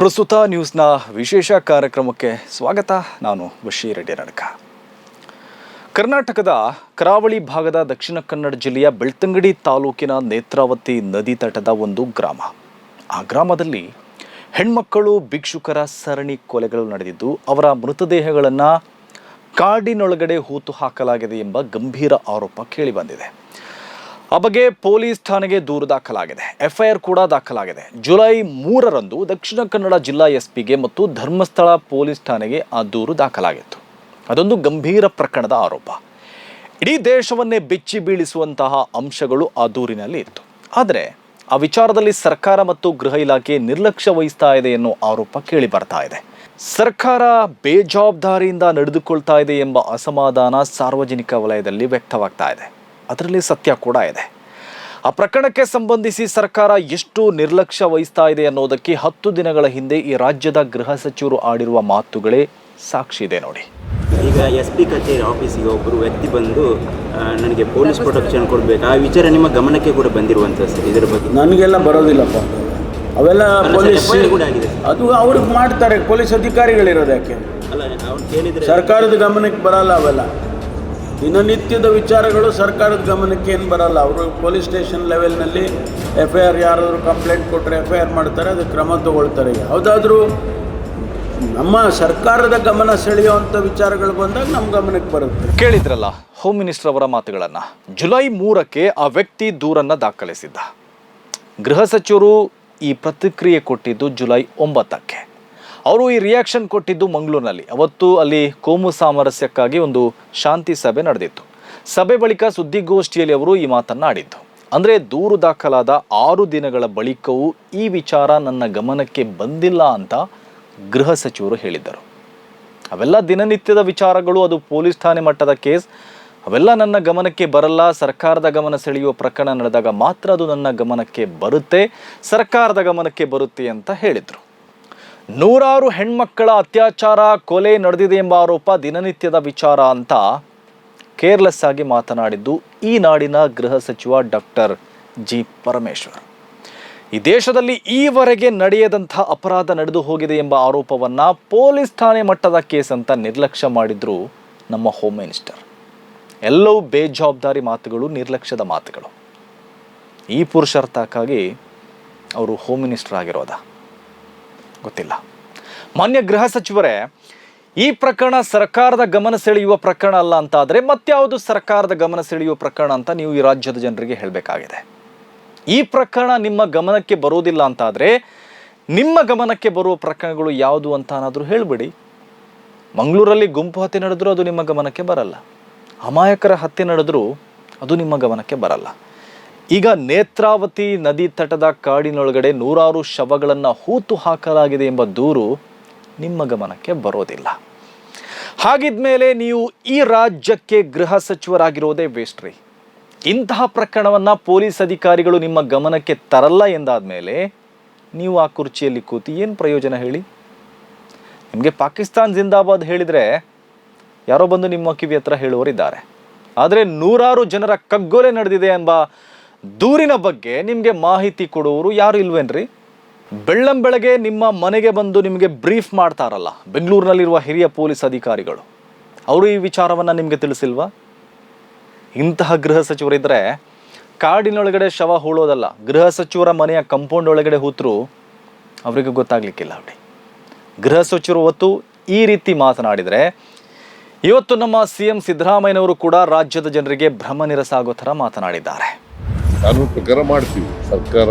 ಪ್ರಸ್ತುತ ನ್ಯೂಸ್ನ ವಿಶೇಷ ಕಾರ್ಯಕ್ರಮಕ್ಕೆ ಸ್ವಾಗತ. ನಾನು ಬಶೀರ್ ನಡ್ಕ ಕರ್ನಾಟಕದ ಕರಾವಳಿ ಭಾಗದ ದಕ್ಷಿಣ ಕನ್ನಡ ಜಿಲ್ಲೆಯ ಬೆಳ್ತಂಗಡಿ ತಾಲೂಕಿನ ನೇತ್ರಾವತಿ ನದಿ ತಟದ ಒಂದು ಗ್ರಾಮ. ಆ ಗ್ರಾಮದಲ್ಲಿ ಹೆಣ್ಮಕ್ಕಳು ಭಿಕ್ಷುಕರ ಸರಣಿ ಕೊಲೆಗಳು ನಡೆದಿದ್ದು, ಅವರ ಮೃತದೇಹಗಳನ್ನು ಕಾಡಿನೊಳಗಡೆ ಹೂತು ಹಾಕಲಾಗಿದೆ ಎಂಬ ಗಂಭೀರ ಆರೋಪ ಕೇಳಿಬಂದಿದೆ ಆ ಬಗ್ಗೆ ಪೊಲೀಸ್ ಠಾಣೆಗೆ ದೂರು ದಾಖಲಾಗಿದೆ. ಎಫ್ಐಆರ್ ಕೂಡ ದಾಖಲಾಗಿದೆ. ಜುಲೈ ಮೂರರಂದು ದಕ್ಷಿಣ ಕನ್ನಡ ಜಿಲ್ಲಾ ಎಸ್ಪಿಗೆ ಮತ್ತು ಧರ್ಮಸ್ಥಳ ಪೊಲೀಸ್ ಠಾಣೆಗೆ ಆ ದೂರು ದಾಖಲಾಗಿತ್ತು. ಅದೊಂದು ಗಂಭೀರ ಪ್ರಕರಣದ ಆರೋಪ. ಇಡೀ ದೇಶವನ್ನೇ ಬೆಚ್ಚಿ ಬೀಳಿಸುವಂತಹ ಅಂಶಗಳು ಆ ದೂರಿನಲ್ಲಿ ಇತ್ತು. ಆದರೆ ಆ ವಿಚಾರದಲ್ಲಿ ಸರ್ಕಾರ ಮತ್ತು ಗೃಹ ಇಲಾಖೆ ನಿರ್ಲಕ್ಷ್ಯ ವಹಿಸ್ತಾ ಇದೆ ಎನ್ನುವ ಆರೋಪ ಕೇಳಿ ಬರ್ತಾ ಇದೆ. ಸರ್ಕಾರ ಬೇಜವಾಬ್ದಾರಿಯಿಂದ ನಡೆದುಕೊಳ್ತಾ ಇದೆ ಎಂಬ ಅಸಮಾಧಾನ ಸಾರ್ವಜನಿಕ ವಲಯದಲ್ಲಿ ವ್ಯಕ್ತವಾಗ್ತಾ ಇದೆ. ಅದರಲ್ಲಿ ಸತ್ಯ ಕೂಡ ಇದೆ. ಆ ಪ್ರಕರಣಕ್ಕೆ ಸಂಬಂಧಿಸಿ ಸರ್ಕಾರ ಎಷ್ಟು ನಿರ್ಲಕ್ಷ್ಯ ವಹಿಸ್ತಾ ಇದೆ ಅನ್ನೋದಕ್ಕೆ ಹತ್ತು ದಿನಗಳ ಹಿಂದೆ ಈ ರಾಜ್ಯದ ಗೃಹ ಸಚಿವರು ಆಡಿರುವ ಮಾತುಗಳೇ ಸಾಕ್ಷಿ ಇದೆ ನೋಡಿ. ಈಗ ಎಸ್ ಪಿ ಕಚೇರಿ ಆಫೀಸಿಗೆ ಒಬ್ಬರು ವ್ಯಕ್ತಿ ಬಂದು ನನಗೆ ಪೊಲೀಸ್ ಪ್ರೊಟೆಕ್ಷನ್ ಕೊಡಬೇಕು. ಆ ವಿಚಾರ ನಿಮ್ಮ ಗಮನಕ್ಕೆ ಕೂಡ ಬಂದಿರುವಂಥ ಸರ್ ಇದರ ಬಗ್ಗೆ? ನನಗೆಲ್ಲ ಬರೋದಿಲ್ಲಪ್ಪ. ಅವೆಲ್ಲ ಪೊಲೀಸ್ ಕೂಡ ಆಗಿದೆ ಅದು ಅವ್ರಿಗೆ ಮಾಡ್ತಾರೆ ಪೊಲೀಸ್ ಅಧಿಕಾರಿಗಳಿರೋದು ಯಾಕೆ ಅಲ್ಲ ಅವ್ನು ಕೇಳಿದರೆ ಸರ್ಕಾರದ ಗಮನಕ್ಕೆ ಬರಲ್ಲ ಅವೆಲ್ಲ. ದಿನನಿತ್ಯದ ವಿಚಾರಗಳು ಸರ್ಕಾರದ ಗಮನಕ್ಕೆ ಏನು ಬರಲ್ಲ. ಅವರು ಪೊಲೀಸ್ ಸ್ಟೇಷನ್ ಲೆವೆಲ್ನಲ್ಲಿ ಎಫ್ ಐ ಆರ್ ಯಾರಾದರೂ ಕಂಪ್ಲೇಂಟ್ ಕೊಟ್ಟರೆ ಎಫ್ ಐ ಆರ್ ಮಾಡ್ತಾರೆ, ಅದು ಕ್ರಮ ತಗೊಳ್ತಾರೆ. ಯಾವುದಾದ್ರೂ ನಮ್ಮ ಸರ್ಕಾರದ ಗಮನ ಸೆಳೆಯುವಂಥ ವಿಚಾರಗಳು ಬಂದಾಗ ನಮ್ಮ ಗಮನಕ್ಕೆ ಬರುತ್ತೆ. ಕೇಳಿದ್ರಲ್ಲ ಹೋಮ್ ಮಿನಿಸ್ಟರ್ ಅವರ ಮಾತುಗಳನ್ನು. ಜುಲೈ ಮೂರಕ್ಕೆ ಆ ವ್ಯಕ್ತಿ ದೂರನ್ನು ದಾಖಲಿಸಿದ್ದ. ಗೃಹ ಸಚಿವರು ಈ ಪ್ರತಿಕ್ರಿಯೆ ಕೊಟ್ಟಿದ್ದು ಜುಲೈ ಒಂಬತ್ತಕ್ಕೆ. ಅವರು ಈ ರಿಯಾಕ್ಷನ್ ಕೊಟ್ಟಿದ್ದು ಮಂಗಳೂರಿನಲ್ಲಿ. ಅವತ್ತು ಅಲ್ಲಿ ಕೋಮು ಸಾಮರಸ್ಯಕ್ಕಾಗಿ ಒಂದು ಶಾಂತಿ ಸಭೆ ನಡೆದಿತ್ತು. ಸಭೆ ಬಳಿಕ ಸುದ್ದಿಗೋಷ್ಠಿಯಲ್ಲಿ ಅವರು ಈ ಮಾತನ್ನು ಆಡಿದ್ದು. ಅಂದರೆ ದೂರು ದಾಖಲಾದ ಆರು ದಿನಗಳ ಬಳಿಕವೂ ಈ ವಿಚಾರ ನನ್ನ ಗಮನಕ್ಕೆ ಬಂದಿಲ್ಲ ಅಂತ ಗೃಹ ಸಚಿವರು ಹೇಳಿದ್ದರು. ಅವೆಲ್ಲ ದಿನನಿತ್ಯದ ವಿಚಾರಗಳು, ಅದು ಪೊಲೀಸ್ ಠಾಣೆ ಮಟ್ಟದ ಕೇಸ್. ಅವೆಲ್ಲ ನನ್ನ ಗಮನಕ್ಕೆ ಬರಲ್ಲ. ಸರ್ಕಾರದ ಗಮನ ಸೆಳೆಯುವ ಪ್ರಕರಣ ನಡೆದಾಗ ಮಾತ್ರ ಅದು ನನ್ನ ಗಮನಕ್ಕೆ ಬರುತ್ತೆ, ಸರ್ಕಾರದ ಗಮನಕ್ಕೆ ಬರುತ್ತೆ ಅಂತ ಹೇಳಿದರು. ನೂರಾರು ಹೆಣ್ಮಕ್ಕಳ ಅತ್ಯಾಚಾರ, ಕೊಲೆ ನಡೆದಿದೆ ಎಂಬ ಆರೋಪ ದಿನನಿತ್ಯದ ವಿಚಾರ ಅಂತ ಕೇರ್ಲೆಸ್ ಆಗಿ ಮಾತನಾಡಿದ್ದು ಈ ನಾಡಿನ ಗೃಹ ಸಚಿವ ಡಾಕ್ಟರ್ ಜಿ ಪರಮೇಶ್ವರ್. ಈ ದೇಶದಲ್ಲಿ ಈವರೆಗೆ ನಡೆಯದಂಥ ಅಪರಾಧ ನಡೆದು ಹೋಗಿದೆ ಎಂಬ ಆರೋಪವನ್ನ ಪೊಲೀಸ್ ಠಾಣೆ ಮಟ್ಟದ ಕೇಸ್ ಅಂತ ನಿರ್ಲಕ್ಷ್ಯ ಮಾಡಿದ್ರು ನಮ್ಮ ಹೋಮ್ ಮಿನಿಸ್ಟರ್. ಎಲ್ಲವೂ ಬೇಜವಾಬ್ದಾರಿ ಮಾತುಗಳು, ನಿರ್ಲಕ್ಷ್ಯದ ಮಾತುಗಳು. ಈ ಪುರುಷಾರ್ಥಕ್ಕಾಗಿ ಅವರು ಹೋಮ್ ಮಿನಿಸ್ಟರ್ ಆಗಿರೋದ? ಗೊತ್ತಿಲ್ಲ. ಮಾನ್ಯ ಗೃಹ ಸಚಿವರೇ, ಈ ಪ್ರಕರಣ ಸರ್ಕಾರದ ಗಮನ ಸೆಳೆಯುವ ಪ್ರಕರಣ ಅಲ್ಲ ಅಂತ ಆದರೆ ಮತ್ಯಾವುದು ಸರ್ಕಾರದ ಗಮನ ಸೆಳೆಯುವ ಪ್ರಕರಣ ಅಂತ ನೀವು ಈ ರಾಜ್ಯದ ಜನರಿಗೆ ಹೇಳಬೇಕಾಗಿದೆ. ಈ ಪ್ರಕರಣ ನಿಮ್ಮ ಗಮನಕ್ಕೆ ಬರೋದಿಲ್ಲ ಅಂತಾದರೆ ನಿಮ್ಮ ಗಮನಕ್ಕೆ ಬರುವ ಪ್ರಕರಣಗಳು ಯಾವುದು ಅಂತ ಏನಾದರೂ ಹೇಳಿಬಿಡಿ. ಮಂಗಳೂರಲ್ಲಿ ಗುಂಪು ಹತ್ಯೆ ನಡೆದರೂ ಅದು ನಿಮ್ಮ ಗಮನಕ್ಕೆ ಬರಲ್ಲ. ಅಮಾಯಕರ ಹತ್ಯೆ ನಡೆದರೂ ಅದು ನಿಮ್ಮ ಗಮನಕ್ಕೆ ಬರಲ್ಲ. ಈಗ ನೇತ್ರಾವತಿ ನದಿ ತಟದ ಕಾಡಿನೊಳಗಡೆ ನೂರಾರು ಶವಗಳನ್ನು ಹೂತು ಹಾಕಲಾಗಿದೆ ಎಂಬ ದೂರು ನಿಮ್ಮ ಗಮನಕ್ಕೆ ಬರೋದಿಲ್ಲ. ಹಾಗಿದ್ಮೇಲೆ ನೀವು ಈ ರಾಜ್ಯಕ್ಕೆ ಗೃಹ ಸಚಿವರಾಗಿರೋದೇ ವೇಸ್ಟ್ ರೀ ಇಂತಹ ಪ್ರಕರಣವನ್ನು ಪೊಲೀಸ್ ಅಧಿಕಾರಿಗಳು ನಿಮ್ಮ ಗಮನಕ್ಕೆ ತರಲ್ಲ ಎಂದಾದ ಮೇಲೆ ನೀವು ಆ ಕುರ್ಚಿಯಲ್ಲಿ ಕೂತು ಏನು ಪ್ರಯೋಜನ ಹೇಳಿ? ನಿಮಗೆ ಪಾಕಿಸ್ತಾನ್ ಜಿಂದಾಬಾದ್ ಹೇಳಿದರೆ ಯಾರೋ ಬಂದು ನಿಮ್ಮ ಕಿವಿ ಹತ್ರ ಹೇಳುವರಿದ್ದಾರೆ. ಆದರೆ ನೂರಾರು ಜನರ ಕಗ್ಗೊಲೆ ನಡೆದಿದೆ ಎಂಬ ದೂರಿನ ಬಗ್ಗೆ ನಿಮಗೆ ಮಾಹಿತಿ ಕೊಡುವವರು ಯಾರು ಇಲ್ವೇನ್ರಿ? ಬೆಳ್ಳಂಬೆಳಗ್ಗೆ ನಿಮ್ಮ ಮನೆಗೆ ಬಂದು ನಿಮಗೆ ಬ್ರೀಫ್ ಮಾಡ್ತಾರಲ್ಲ, ಬೆಂಗಳೂರಿನಲ್ಲಿರುವ ಹಿರಿಯ ಪೊಲೀಸ್ ಅಧಿಕಾರಿಗಳು. ಅವರು ಈ ವಿಚಾರವನ್ನು ನಿಮಗೆ ತಿಳಿಸಿಲ್ವಾ? ಇಂತಹ ಗೃಹ ಸಚಿವರಿದ್ದರೆ ಕಾಡಿನೊಳಗಡೆ ಶವ ಹೂಳೋದಲ್ಲ, ಗೃಹ ಸಚಿವರ ಮನೆಯ ಕಂಪೌಂಡ್ ಒಳಗಡೆ ಹೂತರು ಅವರಿಗೆ ಗೊತ್ತಾಗ್ಲಿಕ್ಕಿಲ್ಲ ಬಿಡಿ ಗೃಹ ಸಚಿವರು ಹೊತ್ತು ಈ ರೀತಿ ಮಾತನಾಡಿದರೆ, ಇವತ್ತು ನಮ್ಮ ಸಿ ಎಂ ಸಿದ್ದರಾಮಯ್ಯನವರು ಕೂಡ ರಾಜ್ಯದ ಜನರಿಗೆ ಭ್ರಮ ನಿರಸಾಗೋ ಥರ ಮಾತನಾಡಿದ್ದಾರೆ. ಕಾನೂನು ಪ್ರಕಾರ ಮಾಡ್ತೀವಿ. ಸರ್ಕಾರ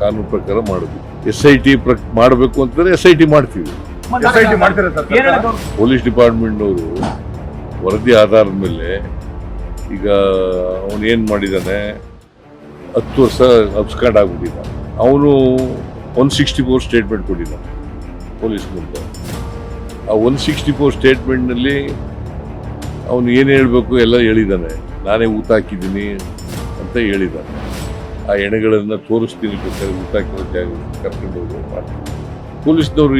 ಕಾನೂನು ಪ್ರಕಾರ ಮಾಡುದು. ಎಸ್ ಐ ಟಿ ಮಾಡಬೇಕು ಅಂತಂದ್ರೆ ಎಸ್ ಐ ಟಿ ಮಾಡ್ತೀವಿ. ಪೊಲೀಸ್ ಡಿಪಾರ್ಟ್ಮೆಂಟ್ನವರು ವರದಿ ಆಧಾರದ ಮೇಲೆ ಈಗ ಅವನು ಏನು ಮಾಡಿದ್ದಾನೆ ಹತ್ತು ವರ್ಷ ಅಬ್ಸ್ಕಾಂಡ್ ಆಗ್ಬಿಟ್ಟಿದ್ದ. ಅವನು ಒನ್ ಸಿಕ್ಸ್ಟಿ ಫೋರ್ ಸ್ಟೇಟ್ಮೆಂಟ್ ಕೊಟ್ಟಿದ್ದಾನೆ ಪೊಲೀಸ್ ಮುಂದೆ. ಆ ಒನ್ ಸಿಕ್ಸ್ಟಿ ಫೋರ್ ಸ್ಟೇಟ್ಮೆಂಟ್ನಲ್ಲಿ ಅವನು ಏನು ಹೇಳಬೇಕು ಎಲ್ಲ ಹೇಳಿದ್ದಾನೆ ನಾನೇ ಊಟ ಹಾಕಿದ್ದೀನಿ. ಅಂತ ಹೇಳಿದ್ದಾರೆ ಆ ಎಣೆಗಳನ್ನು ತೋರಿಸ್ತೀನಿ ಬೇಕಾದ್ರೆ ಊಟ ಜಾಗ ಕರ್ಕೊಂಡು ಹೋಗಿ ಮಾಡ್ತೀನಿ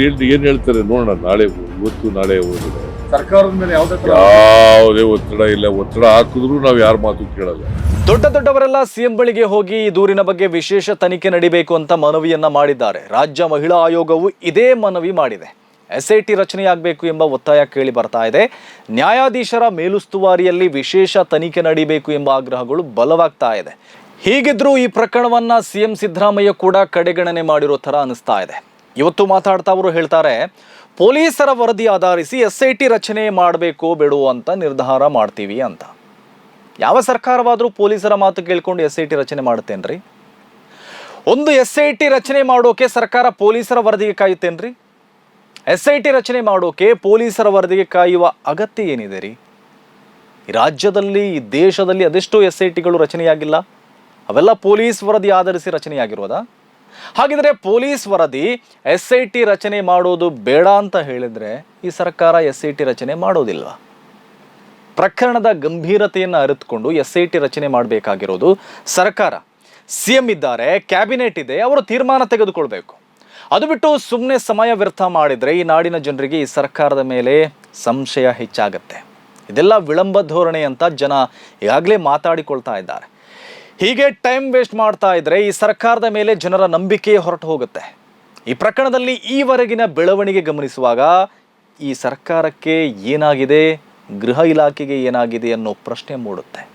ಹೇಳಿ ಏನು ಏನು ಹೇಳ್ತಾರೆ ನೋಡೋಣ ನಾಳೆ ಇವತ್ತು ನಾಳೆ ಹೋದ್ರೆ ಸರ್ಕಾರದ ಮೇಲೆ ಯಾವುದೇ ಒತ್ತಡ ಇಲ್ಲ ಒತ್ತಡ ಹಾಕಿದ್ರು ನಾವು ಯಾರ ಮಾತು ಕೇಳಲ್ಲ. ದೊಡ್ಡ ದೊಡ್ಡವರೆಲ್ಲ ಸಿಎಂ ಬಳಿಗೆ ಹೋಗಿ ಈ ದೂರಿನ ಬಗ್ಗೆ ವಿಶೇಷ ತನಿಖೆ ನಡಿಬೇಕು ಅಂತ ಮನವಿಯನ್ನ ಮಾಡಿದ್ದಾರೆ. ರಾಜ್ಯ ಮಹಿಳಾ ಆಯೋಗವು ಇದೇ ಮನವಿ ಮಾಡಿದೆ. ಎಸ್ ಐ ಟಿ ರಚನೆಯಾಗಬೇಕು ಎಂಬ ಒತ್ತಾಯ ಕೇಳಿ ಬರ್ತಾ ಇದೆ. ನ್ಯಾಯಾಧೀಶರ ಮೇಲುಸ್ತುವಾರಿಯಲ್ಲಿ ವಿಶೇಷ ತನಿಖೆ ನಡೀಬೇಕು ಎಂಬ ಆಗ್ರಹಗಳು ಬಲವಾಗ್ತಾ ಇದೆ. ಹೀಗಿದ್ರೂ ಈ ಪ್ರಕರಣವನ್ನ ಸಿಎಂ ಸಿದ್ದರಾಮಯ್ಯ ಕೂಡ ಕಡೆಗಣನೆ ಮಾಡಿರೋ ಥರ ಅನಿಸ್ತಾ ಇದೆ. ಇವತ್ತು ಮಾತಾಡ್ತಾ ಅವರು ಹೇಳ್ತಾರೆ, ಪೊಲೀಸರ ವರದಿ ಆಧರಿಸಿ ಎಸ್ ಐ ಟಿ ರಚನೆ ಮಾಡಬೇಕು ಬಿಡು ಅಂತ ನಿರ್ಧಾರ ಮಾಡ್ತೀವಿ ಅಂತ. ಯಾವ ಸರ್ಕಾರವಾದರೂ ಪೊಲೀಸರ ಮಾತು ಕೇಳ್ಕೊಂಡು ಎಸ್ ಐ ಟಿ ರಚನೆ ಮಾಡುತ್ತೇನ್ರಿ? ಒಂದು ಎಸ್ ಐ ಟಿ ರಚನೆ ಮಾಡೋಕೆ ಸರ್ಕಾರ ಪೊಲೀಸರ ವರದಿಗೆ ಕಾಯುತ್ತೇನ್ರಿ? ಎಸ್ ಐ ಟಿ ರಚನೆ ಮಾಡೋಕೆ ಪೊಲೀಸರ ವರದಿಗೆ ಕಾಯುವ ಅಗತ್ಯ ಏನಿದೆ ರೀ? ರಾಜ್ಯದಲ್ಲಿ, ಈ ದೇಶದಲ್ಲಿ ಅದೆಷ್ಟೋ ಎಸ್ ಐ ಟಿಗಳು ರಚನೆಯಾಗಿಲ್ಲ. ಅವೆಲ್ಲ ಪೊಲೀಸ್ ವರದಿ ಆಧರಿಸಿ ರಚನೆಯಾಗಿರೋದಾ? ಹಾಗಿದ್ರೆ ಪೊಲೀಸ್ ವರದಿ ಎಸ್ ಐ ಟಿ ರಚನೆ ಮಾಡೋದು ಬೇಡ ಅಂತ ಹೇಳಿದ್ರೆ ಈ ಸರ್ಕಾರ ಎಸ್ ಐ ಟಿ ರಚನೆ ಮಾಡೋದಿಲ್ವಾ? ಪ್ರಕರಣದ ಗಂಭೀರತೆಯನ್ನು ಅರಿತುಕೊಂಡು ಎಸ್ ಐ ಟಿ ರಚನೆ ಮಾಡಬೇಕಾಗಿರೋದು ಸರ್ಕಾರ. ಸಿ ಎಂ ಇದ್ದಾರೆ, ಕ್ಯಾಬಿನೆಟ್ ಇದೆ, ಅವರು ತೀರ್ಮಾನ ತೆಗೆದುಕೊಳ್ಬೇಕು. ಅದು ಬಿಟ್ಟು ಸುಮ್ಮನೆ ಸಮಯ ವ್ಯರ್ಥ ಮಾಡಿದರೆ ಈ ನಾಡಿನ ಜನರಿಗೆ ಈ ಸರ್ಕಾರದ ಮೇಲೆ ಸಂಶಯ ಹೆಚ್ಚಾಗತ್ತೆ. ಇದೆಲ್ಲ ವಿಳಂಬ ಧೋರಣೆ ಅಂತ ಜನ ಈಗಾಗಲೇ ಮಾತಾಡಿಕೊಳ್ತಾ ಇದ್ದಾರೆ. ಹೀಗೆ ಟೈಮ್ ವೇಸ್ಟ್ ಮಾಡ್ತಾ ಇದ್ರೆ ಈ ಸರ್ಕಾರದ ಮೇಲೆ ಜನರ ನಂಬಿಕೆ ಹೊರಟು ಹೋಗುತ್ತೆ. ಈ ಪ್ರಕರಣದಲ್ಲಿ ಈವರೆಗಿನ ಬೆಳವಣಿಗೆ ಗಮನಿಸುವಾಗ ಈ ಸರ್ಕಾರಕ್ಕೆ ಏನಾಗಿದೆ, ಗೃಹ ಇಲಾಖೆಗೆ ಏನಾಗಿದೆ ಅನ್ನೋ ಪ್ರಶ್ನೆ ಮೂಡುತ್ತೆ.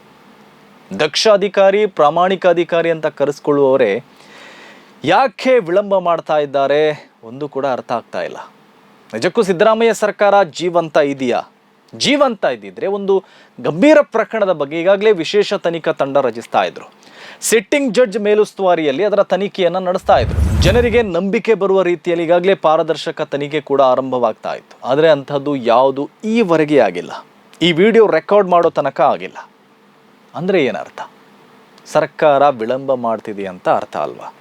ದಕ್ಷ ಅಧಿಕಾರಿ ಪ್ರಾಮಾಣಿಕ ಅಧಿಕಾರಿ ಅಂತ ಕರೆಸ್ಕೊಳ್ಳುವವರೇ ಯಾಕೆ ವಿಳಂಬ ಮಾಡ್ತಾ ಇದ್ದಾರೆ ಒಂದು ಕೂಡ ಅರ್ಥ ಆಗ್ತಾ ಇಲ್ಲ. ನಿಜಕ್ಕೂ ಸಿದ್ದರಾಮಯ್ಯ ಸರ್ಕಾರ ಜೀವಂತ ಇದೆಯಾ? ಜೀವಂತ ಇದ್ದಿದ್ರೆ ಒಂದು ಗಂಭೀರ ಪ್ರಕರಣದ ಬಗ್ಗೆ ಈಗಾಗಲೇ ವಿಶೇಷ ತನಿಖಾ ತಂಡ ರಚಿಸ್ತಾ ಇದ್ರು. ಸಿಟ್ಟಿಂಗ್ ಜಡ್ಜ್ ಮೇಲುಸ್ತುವಾರಿಯಲ್ಲಿ ಅದರ ತನಿಖೆಯನ್ನು ನಡೆಸ್ತಾ ಇದ್ರು. ಜನರಿಗೆ ನಂಬಿಕೆ ಬರುವ ರೀತಿಯಲ್ಲಿ ಈಗಾಗಲೇ ಪಾರದರ್ಶಕ ತನಿಖೆ ಕೂಡ ಆರಂಭವಾಗ್ತಾ ಇತ್ತು. ಆದರೆ ಅಂಥದ್ದು ಯಾವುದು ಈವರೆಗೆ ಆಗಿಲ್ಲ. ಈ ವಿಡಿಯೋ ರೆಕಾರ್ಡ್ ಮಾಡೋ ತನಕ ಆಗಿಲ್ಲ. ಅಂದರೆ ಏನರ್ಥ? ಸರ್ಕಾರ ವಿಳಂಬ ಮಾಡ್ತಿದೆ ಅಂತ ಅರ್ಥ ಅಲ್ವಾ?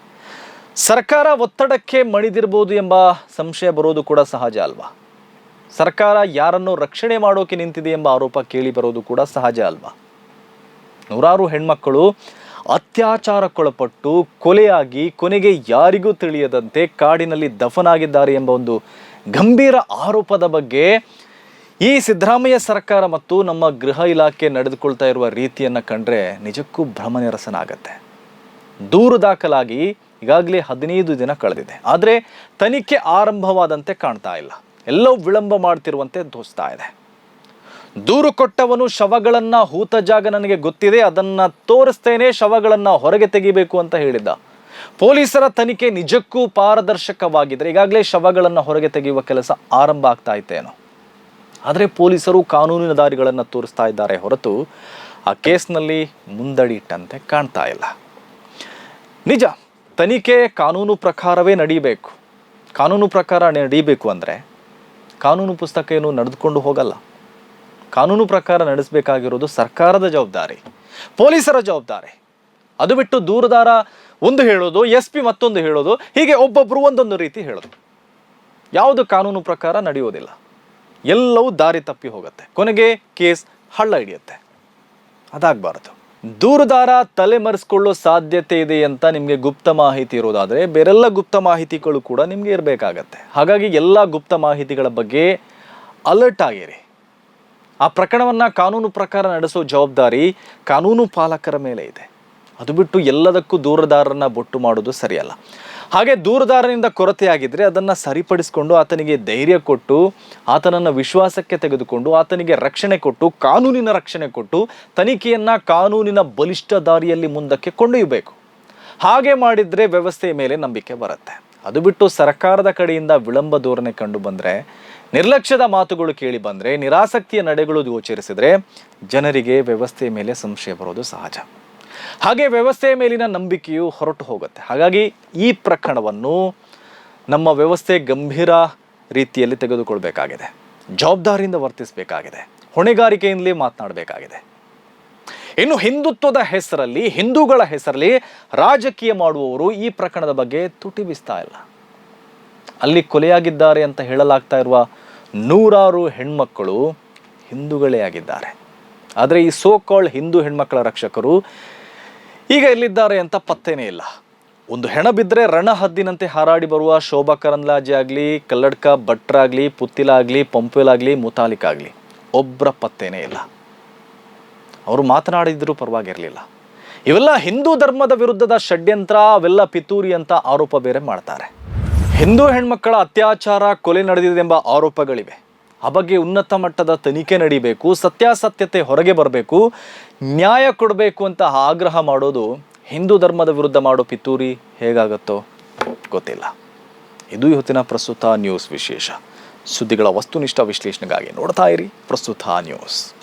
ಸರ್ಕಾರ ಒತ್ತಡಕ್ಕೆ ಮಣಿದಿರ್ಬೋದು ಎಂಬ ಸಂಶಯ ಬರೋದು ಕೂಡ ಸಹಜ ಅಲ್ವಾ? ಸರ್ಕಾರ ಯಾರನ್ನು ರಕ್ಷಣೆ ಮಾಡೋಕೆ ನಿಂತಿದೆ ಎಂಬ ಆರೋಪ ಕೇಳಿ ಬರೋದು ಕೂಡ ಸಹಜ ಅಲ್ವಾ? ನೂರಾರು ಹೆಣ್ಮಕ್ಕಳು ಅತ್ಯಾಚಾರಕ್ಕೊಳಪಟ್ಟು ಕೊಲೆಯಾಗಿ ಕೊನೆಗೆ ಯಾರಿಗೂ ತಿಳಿಯದಂತೆ ಕಾಡಿನಲ್ಲಿ ದಫನಾಗಿದ್ದಾರೆ ಎಂಬ ಒಂದು ಗಂಭೀರ ಆರೋಪದ ಬಗ್ಗೆ ಈ ಸಿದ್ದರಾಮಯ್ಯ ಸರ್ಕಾರ ಮತ್ತು ನಮ್ಮ ಗೃಹ ಇಲಾಖೆ ನಡೆದುಕೊಳ್ತಾ ಇರುವ ರೀತಿಯನ್ನು ಕಂಡ್ರೆ ನಿಜಕ್ಕೂ ಭ್ರಮನಿರಸನಾಗತ್ತೆ. ದೂರು ದಾಖಲಾಗಿ ಈಗಾಗಲೇ ಹದಿನೈದು ದಿನ ಕಳೆದಿದೆ. ಆದರೆ ತನಿಖೆ ಆರಂಭವಾದಂತೆ ಕಾಣ್ತಾ ಇಲ್ಲ. ಎಲ್ಲೋ ವಿಳಂಬ ಮಾಡ್ತಿರುವಂತೆ ತೋರಿಸ್ತಾ ಇದೆ. ದೂರು ಕೊಟ್ಟವನು ಶವಗಳನ್ನು ಹೂತ ಜಾಗ ನನಗೆ ಗೊತ್ತಿದೆ, ಅದನ್ನ ತೋರಿಸ್ತೇನೆ, ಶವಗಳನ್ನು ಹೊರಗೆ ತೆಗಿಬೇಕು ಅಂತ ಹೇಳಿದ್ದ. ಪೊಲೀಸರ ತನಿಖೆ ನಿಜಕ್ಕೂ ಪಾರದರ್ಶಕವಾಗಿದ್ರೆ ಈಗಾಗಲೇ ಶವಗಳನ್ನು ಹೊರಗೆ ತೆಗೆಯುವ ಕೆಲಸ ಆರಂಭ ಆಗ್ತಾ ಇತ್ತೇನೋ. ಆದರೆ ಪೊಲೀಸರು ಕಾನೂನಿನ ದಾರಿಗಳನ್ನು ತೋರಿಸ್ತಾ ಇದ್ದಾರೆ ಹೊರತು ಆ ಕೇಸ್ನಲ್ಲಿ ಮುಂದಡಿ ಇಟ್ಟಂತೆ ಕಾಣ್ತಾ ಇಲ್ಲ. ನಿಜ ತನಿಖೆ ಕಾನೂನು ಪ್ರಕಾರವೇ ನಡೀಬೇಕು. ಕಾನೂನು ಪ್ರಕಾರ ನಡೀಬೇಕು ಅಂದರೆ ಕಾನೂನು ಪುಸ್ತಕ ಏನು ನಡೆದುಕೊಂಡು ಹೋಗಲ್ಲ. ಕಾನೂನು ಪ್ರಕಾರ ನಡೆಸಬೇಕಾಗಿರೋದು ಸರ್ಕಾರದ ಜವಾಬ್ದಾರಿ, ಪೊಲೀಸರ ಜವಾಬ್ದಾರಿ. ಅದು ಬಿಟ್ಟು ದೂರದಾರ ಒಂದು ಹೇಳೋದು, ಎಸ್ ಪಿ ಮತ್ತೊಂದು ಹೇಳೋದು, ಹೀಗೆ ಒಬ್ಬೊಬ್ಬರು ಒಂದೊಂದು ರೀತಿ ಹೇಳೋದು. ಯಾವುದು ಕಾನೂನು ಪ್ರಕಾರ ನಡೆಯೋದಿಲ್ಲ ಎಲ್ಲವೂ ದಾರಿ ತಪ್ಪಿ ಹೋಗುತ್ತೆ. ಕೊನೆಗೆ ಕೇಸ್ ಹಳ್ಳ ಹಿಡಿಯುತ್ತೆ. ಅದಾಗಬಾರದು. ದೂರುದಾರ ತಲೆಮರೆಸ್ಕೊಳ್ಳೋ ಸಾಧ್ಯತೆ ಇದೆ ಅಂತ ನಿಮಗೆ ಗುಪ್ತ ಮಾಹಿತಿ ಇರೋದಾದರೆ ಬೇರೆಲ್ಲ ಗುಪ್ತ ಮಾಹಿತಿಗಳು ಕೂಡ ನಿಮಗೆ ಇರಬೇಕಾಗತ್ತೆ. ಹಾಗಾಗಿ ಎಲ್ಲ ಗುಪ್ತ ಮಾಹಿತಿಗಳ ಬಗ್ಗೆ ಅಲರ್ಟ್ ಆಗಿರಿ. ಆ ಪ್ರಕರಣವನ್ನು ಕಾನೂನು ಪ್ರಕಾರ ನಡೆಸೋ ಜವಾಬ್ದಾರಿ ಕಾನೂನು ಪಾಲಕರ ಮೇಲೆ ಇದೆ. ಅದು ಬಿಟ್ಟು ಎಲ್ಲದಕ್ಕೂ ದೂರದಾರರನ್ನ ಬೊಟ್ಟು ಮಾಡೋದು ಸರಿಯಲ್ಲ. ಹಾಗೆ ದೂರದಾರನಿಂದ ಕೊರತೆಯಾಗಿದ್ದರೆ ಅದನ್ನು ಸರಿಪಡಿಸಿಕೊಂಡು ಆತನಿಗೆ ಧೈರ್ಯ ಕೊಟ್ಟು, ಆತನನ್ನು ವಿಶ್ವಾಸಕ್ಕೆ ತೆಗೆದುಕೊಂಡು, ಆತನಿಗೆ ರಕ್ಷಣೆ ಕೊಟ್ಟು, ಕಾನೂನಿನ ರಕ್ಷಣೆ ಕೊಟ್ಟು ತನಿಖೆಯನ್ನು ಕಾನೂನಿನ ಬಲಿಷ್ಠ ದಾರಿಯಲ್ಲಿ ಮುಂದಕ್ಕೆ ಕೊಂಡೊಯ್ಯಬೇಕು. ಹಾಗೆ ಮಾಡಿದರೆ ವ್ಯವಸ್ಥೆಯ ಮೇಲೆ ನಂಬಿಕೆ ಬರುತ್ತೆ. ಅದು ಬಿಟ್ಟು ಸರ್ಕಾರದ ಕಡೆಯಿಂದ ವಿಳಂಬ ಧೋರಣೆ ಕಂಡು ಬಂದರೆ, ನಿರ್ಲಕ್ಷ್ಯದ ಮಾತುಗಳು ಕೇಳಿ ಬಂದರೆ, ನಿರಾಸಕ್ತಿಯ ನಡೆಗಳು ಗೋಚರಿಸಿದರೆ ಜನರಿಗೆ ವ್ಯವಸ್ಥೆಯ ಮೇಲೆ ಸಂಶಯ ಬರೋದು ಸಹಜ. ಹಾಗೆ ವ್ಯವಸ್ಥೆಯ ಮೇಲಿನ ನಂಬಿಕೆಯು ಹೊರಟು ಹೋಗುತ್ತೆ. ಹಾಗಾಗಿ ಈ ಪ್ರಕರಣವನ್ನು ನಮ್ಮ ವ್ಯವಸ್ಥೆ ಗಂಭೀರ ರೀತಿಯಲ್ಲಿ ತೆಗೆದುಕೊಳ್ಬೇಕಾಗಿದೆ. ಜವಾಬ್ದಾರಿಯಿಂದ ವರ್ತಿಸಬೇಕಾಗಿದೆ. ಹೊಣೆಗಾರಿಕೆಯಿಂದಲೇ ಮಾತನಾಡಬೇಕಾಗಿದೆ. ಇನ್ನು ಹಿಂದುತ್ವದ ಹೆಸರಲ್ಲಿ, ಹಿಂದೂಗಳ ಹೆಸರಲ್ಲಿ ರಾಜಕೀಯ ಮಾಡುವವರು ಈ ಪ್ರಕರಣದ ಬಗ್ಗೆ ತುಟಿ ಬಿಸ್ತಾ ಇಲ್ಲ. ಅಲ್ಲಿ ಕೊಲೆಯಾಗಿದ್ದಾರೆ ಅಂತ ಹೇಳಲಾಗ್ತಾ ಇರುವ ನೂರಾರು ಹೆಣ್ಮಕ್ಕಳು ಹಿಂದೂಗಳೇ ಆಗಿದ್ದಾರೆ. ಆದರೆ ಈ ಸೋ ಕಾಲ್ಡ್ ಹಿಂದೂ ಹೆಣ್ಮಕ್ಕಳ ರಕ್ಷಕರು ಈಗ ಎಲ್ಲಿದ್ದಾರೆ ಅಂತ ಪತ್ತೇನೇ ಇಲ್ಲ. ಒಂದು ಹೆಣ ಬಿದ್ದರೆ ರಣ ಹದ್ದಿನಂತೆ ಹಾರಾಡಿ ಬರುವ ಶೋಭಾ ಕರಂದ್ಲಾಜೆ ಆಗಲಿ, ಕಲ್ಲಡ್ಕ ಭಟ್ರಾಗಲಿ ಪುತ್ತಿಲಾಗಲಿ ಆಗಲಿ ಮುತಾಲಿಕ್ ಆಗಲಿ ಒಬ್ಬರ ಪತ್ತೇನೇ ಇಲ್ಲ. ಅವರು ಮಾತನಾಡಿದ್ರೂ ಪರವಾಗಿರಲಿಲ್ಲ. ಇವೆಲ್ಲ ಹಿಂದೂ ಧರ್ಮದ ವಿರುದ್ಧದ ಷಡ್ಯಂತ್ರ, ಅವೆಲ್ಲ ಪಿತೂರಿ ಅಂತ ಆರೋಪ ಬೇರೆ ಮಾಡ್ತಾರೆ. ಹಿಂದೂ ಹೆಣ್ಮಕ್ಕಳ ಅತ್ಯಾಚಾರ, ಕೊಲೆ ನಡೆದಿದೆ ಎಂಬ ಆರೋಪಗಳಿವೆ. ಆ ಬಗ್ಗೆ ಉನ್ನತ ಮಟ್ಟದ ತನಿಖೆ ನಡೀಬೇಕು, ಸತ್ಯಾಸತ್ಯತೆ ಹೊರಗೆ ಬರಬೇಕು, ನ್ಯಾಯ ಕೊಡಬೇಕು ಅಂತ ಆಗ್ರಹ ಮಾಡೋದು ಹಿಂದೂ ಧರ್ಮದ ವಿರುದ್ಧ ಮಾಡೋ ಪಿತೂರಿ ಹೇಗಾಗತ್ತೋ ಗೊತ್ತಿಲ್ಲ. ಇದು ಇವತ್ತಿನ ಪ್ರಸ್ತುತ ನ್ಯೂಸ್ ವಿಶೇಷ. ಸುದ್ದಿಗಳ ವಸ್ತುನಿಷ್ಠ ವಿಶ್ಲೇಷಣೆಗಾಗಿ ನೋಡ್ತಾ ಇರಿ ಪ್ರಸ್ತುತ ನ್ಯೂಸ್.